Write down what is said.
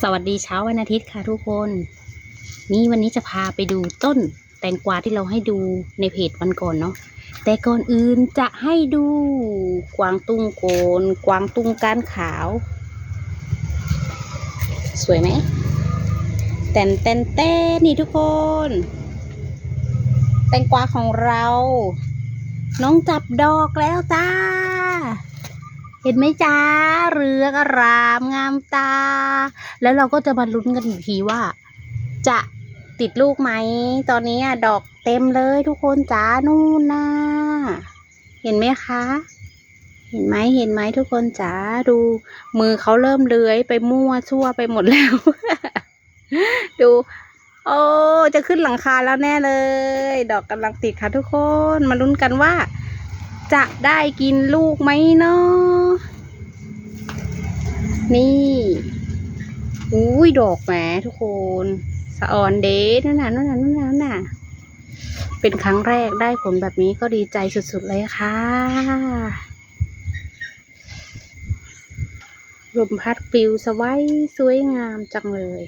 สวัสดีเช้าวันอาทิตย์ค่ะทุกคน นี่วันนี้จะพาไปดูต้นแตงกวาที่เราให้ดูในเพจวันก่อนเนาะแต่ก่อนอื่นจะให้ดู กวางตุ้งโกน กวางตุ้งก้านขาว สวยไหมแตนแตนแตนนี่ทุกคน แตงกวาของเรา น้องจับดอกแล้วจ้า เห็นไหมจ้าเรือกอรามงามตา แล้วเราก็จะมาลุ้นกันอีกทีว่า จะติดลูกไหม ตอนนี้ดอกเต็มเลยทุกคนจ้านู่นน่ะเห็นไหมคะ เห็นไหมเห็นไหมทุกคนจ้าดูมือเขาเริ่มเลื้อยไปมั่วชั่วไปหมดแล้ว ดู โอ้จะขึ้นหลังคาแล้วแน่เลย ดอกกำลังติดค่ะทุกคน มาลุ้นกันว่า จะได้กินลูกไหมเนาะ นี่อุ้ยดอกแหมทุกคนสะออนเดชนั่นน่ะนั่นน่ะนั่นน่ะน่ะเป็นครั้งแรกได้ผลแบบนี้ก็ดีใจสุดๆเลยค่ะลมพัดปลิวสวัยสวยงามจังเลย